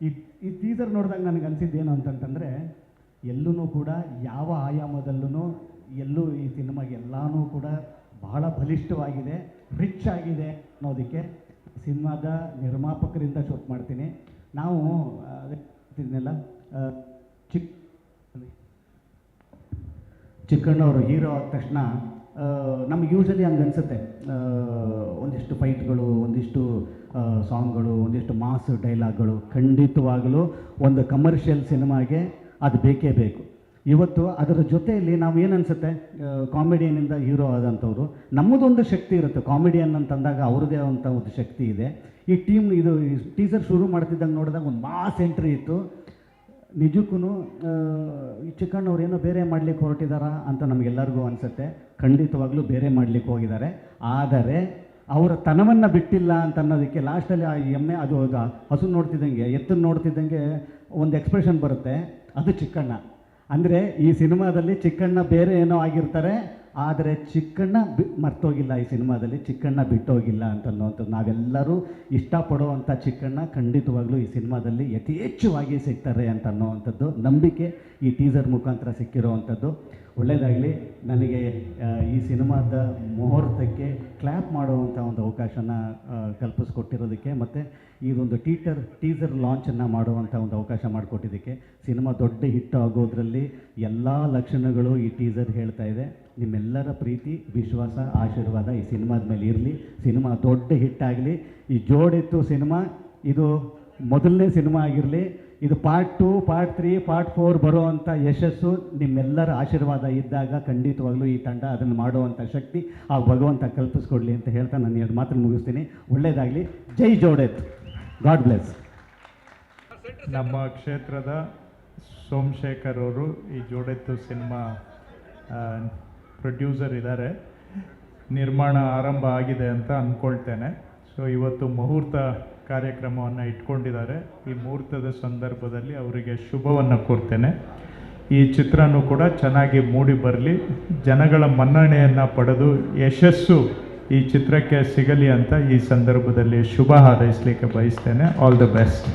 ಈ ಈ ಟೀಸರ್ ನೋಡಿದಾಗ ನನಗೆ ಅನಿಸಿದ್ದೇನು ಅಂತಂತಂದರೆ ಎಲ್ಲೂ ಕೂಡ ಯಾವ ಆಯಾಮದಲ್ಲೂ ಎಲ್ಲೂ ಈ ಸಿನಿಮಾಗೆ ಎಲ್ಲನೂ ಕೂಡ ಬಹಳ ಬಲಿಷ್ಠವಾಗಿದೆ ರಿಚ್ ಆಗಿದೆ ಅನ್ನೋದಕ್ಕೆ ಸಿನಿಮಾದ ನಿರ್ಮಾಪಕರಿಂದ ಶೂಟ್ ಮಾಡ್ತೀನಿ. ನಾವು ಇದನ್ನೆಲ್ಲ ಚಿಕ್ಕ ಚಿಕ್ಕಣ್ಣವರು ಹೀರೋ ಆದ ತಕ್ಷಣ ನಮ್ಗೆ ಯೂಶಲಿ ಹಂಗೆ ಅನಿಸುತ್ತೆ. ಒಂದಿಷ್ಟು ಫೈಟ್ಗಳು ಒಂದಿಷ್ಟು ಸಾಂಗ್ಗಳು ಒಂದಿಷ್ಟು ಮಾಸ್ ಡೈಲಾಗ್ಗಳು ಖಂಡಿತವಾಗಲೂ ಒಂದು ಕಮರ್ಷಿಯಲ್ ಸಿನಿಮಾಗೆ ಅದು ಬೇಕೇ ಬೇಕು. ಇವತ್ತು ಅದರ ಜೊತೆಯಲ್ಲಿ ನಾವು ಏನು ಅನಿಸುತ್ತೆ? ಕಾಮಿಡಿಯನ್ನಿಂದ ಹೀರೋ ಆದಂಥವ್ರು, ನಮ್ಮದೊಂದು ಶಕ್ತಿ ಇರುತ್ತೆ. ಕಾಮಿಡಿಯನ್ ಅಂತಂದಾಗ ಅವ್ರದ್ದೇ ಅಂತ ಒಂದು ಶಕ್ತಿ ಇದೆ. ಈ ಟೀಮ್ ಇದು ಟೀಸರ್ ಶುರು ಮಾಡ್ತಿದ್ದಂಗೆ ನೋಡಿದಾಗ ಒಂದು ಮಾಸ್ ಎಂಟ್ರಿ ಇತ್ತು. ನಿಜಕ್ಕೂ ಈ ಚಿಕ್ಕಣ್ಣವ್ರು ಏನೋ ಬೇರೆ ಮಾಡ್ಲಿಕ್ಕೆ ಹೊರಟಿದ್ದಾರಾ ಅಂತ ನಮಗೆಲ್ಲರಿಗೂ ಅನಿಸುತ್ತೆ. ಖಂಡಿತವಾಗ್ಲೂ ಬೇರೆ ಮಾಡ್ಲಿಕ್ಕೆ ಹೋಗಿದ್ದಾರೆ. ಆದರೆ, ಅವರ ತನವನ್ನು ಬಿಟ್ಟಿಲ್ಲ ಅಂತ ಅನ್ನೋದಕ್ಕೆ ಲಾಸ್ಟಲ್ಲಿ ಆ ಎಮ್ಮೆ, ಅದು ಹಸು ನೋಡ್ತಿದ್ದಂಗೆ, ಎತ್ತನ್ನು ನೋಡ್ತಿದ್ದಂಗೆ ಒಂದು ಎಕ್ಸ್ಪ್ರೆಷನ್ ಬರುತ್ತೆ. ಅದು ಚಿಕ್ಕಣ್ಣ. ಅಂದರೆ ಈ ಸಿನಿಮಾದಲ್ಲಿ ಚಿಕ್ಕಣ್ಣ ಬೇರೆ ಏನೋ ಆಗಿರ್ತಾರೆ. ಆದರೆ ಚಿಕ್ಕಣ್ಣ ಬಿ ಮರ್ತೋಗಿಲ್ಲ ಈ ಸಿನಿಮಾದಲ್ಲಿ, ಚಿಕ್ಕಣ್ಣ ಬಿಟ್ಟೋಗಿಲ್ಲ ಅಂತ ಅನ್ನೋವಂಥದ್ದು ನಾವೆಲ್ಲರೂ ಇಷ್ಟಪಡುವಂಥ ಚಿಕ್ಕಣ್ಣ ಖಂಡಿತವಾಗ್ಲೂ ಈ ಸಿನಿಮಾದಲ್ಲಿ ಯಥೇಚ್ಛವಾಗಿ ಸಿಗ್ತಾರೆ ಅಂತ ಅನ್ನೋವಂಥದ್ದು ನಂಬಿಕೆ ಈ ಟೀಸರ್ ಮುಖಾಂತರ ಸಿಕ್ಕಿರುವಂಥದ್ದು. ಒಳ್ಳೆಯದಾಗಲಿ, ನನಗೆ ಈ ಸಿನಿಮಾದ ಮುಹೂರ್ತಕ್ಕೆ ಕ್ಲ್ಯಾಪ್ ಮಾಡುವಂಥ ಒಂದು ಅವಕಾಶನ ಕಲ್ಪಿಸ್ಕೊಟ್ಟಿರೋದಕ್ಕೆ ಮತ್ತು ಇದೊಂದು ಟೀಟರ್ ಟೀಸರ್ ಲಾಂಚನ್ನು ಮಾಡುವಂಥ ಒಂದು ಅವಕಾಶ ಮಾಡಿಕೊಟ್ಟಿದ್ದಕ್ಕೆ ಸಿನಿಮಾ ದೊಡ್ಡ ಹಿಟ್ ಆಗೋದ್ರಲ್ಲಿ ಎಲ್ಲ ಲಕ್ಷಣಗಳು ಈ ಟೀಸರ್ ಹೇಳ್ತಾ ಇದೆ. ನಿಮ್ಮೆಲ್ಲರ ಪ್ರೀತಿ, ವಿಶ್ವಾಸ, ಆಶೀರ್ವಾದ ಈ ಸಿನಿಮಾದ ಮೇಲೆ ಇರಲಿ. ಸಿನಿಮಾ ದೊಡ್ಡ ಹಿಟ್ಟಾಗಲಿ ಈ ಜೋಡಿತ್ತು ಸಿನಿಮಾ, ಇದು ಮೊದಲನೇ ಸಿನಿಮಾ ಆಗಿರಲಿ. ಇದು part two part three part four ಬರುವಂಥ ಯಶಸ್ಸು ನಿಮ್ಮೆಲ್ಲರ ಆಶೀರ್ವಾದ ಇದ್ದಾಗ ಖಂಡಿತವಾಗ್ಲೂ ಈ ತಂಡ ಅದನ್ನು ಮಾಡುವಂಥ ಶಕ್ತಿ ಆ ಭಗವಂತ ಕಲ್ಪಿಸ್ಕೊಡ್ಲಿ ಅಂತ ಹೇಳ್ತಾ ನಾನು ಎರಡು ಮಾತ್ರ ಮುಗಿಸ್ತೀನಿ. ಒಳ್ಳೆಯದಾಗಲಿ ಜೈ ಜೋಡೆತ್. ಗಾಡ್ ಬ್ಲೆಸ್ ನಮ್ಮ ಕ್ಷೇತ್ರದ ಸೋಮಶೇಖರ್ ಅವರು ಈ ಜೋಡೆತ್ತು ಸಿನಿಮಾ ಪ್ರೊಡ್ಯೂಸರ್ ಇದ್ದಾರೆ. ನಿರ್ಮಾಣ ಆರಂಭ ಆಗಿದೆ ಅಂತ ಅಂದ್ಕೊಳ್ತೇನೆ ಸೊ ಇವತ್ತು ಮುಹೂರ್ತ ಕಾರ್ಯಕ್ರಮವನ್ನು ಇಟ್ಕೊಂಡಿದ್ದಾರೆ. ಈ ಮುಹೂರ್ತದ ಸಂದರ್ಭದಲ್ಲಿ ಅವರಿಗೆ ಶುಭವನ್ನು ಕೋರ್ತೇನೆ. ಈ ಚಿತ್ರನೂ ಕೂಡ ಚೆನ್ನಾಗಿ ಮೂಡಿ ಬರಲಿ. ಜನಗಳ ಮನ್ನಣೆಯನ್ನು ಪಡೆದು ಯಶಸ್ಸು ಈ ಚಿತ್ರಕ್ಕೆ ಸಿಗಲಿ ಅಂತ ಈ ಸಂದರ್ಭದಲ್ಲಿ ಶುಭ ಹಾರೈಸಲಿಕ್ಕೆ ಬಯಸ್ತೇನೆ. All the best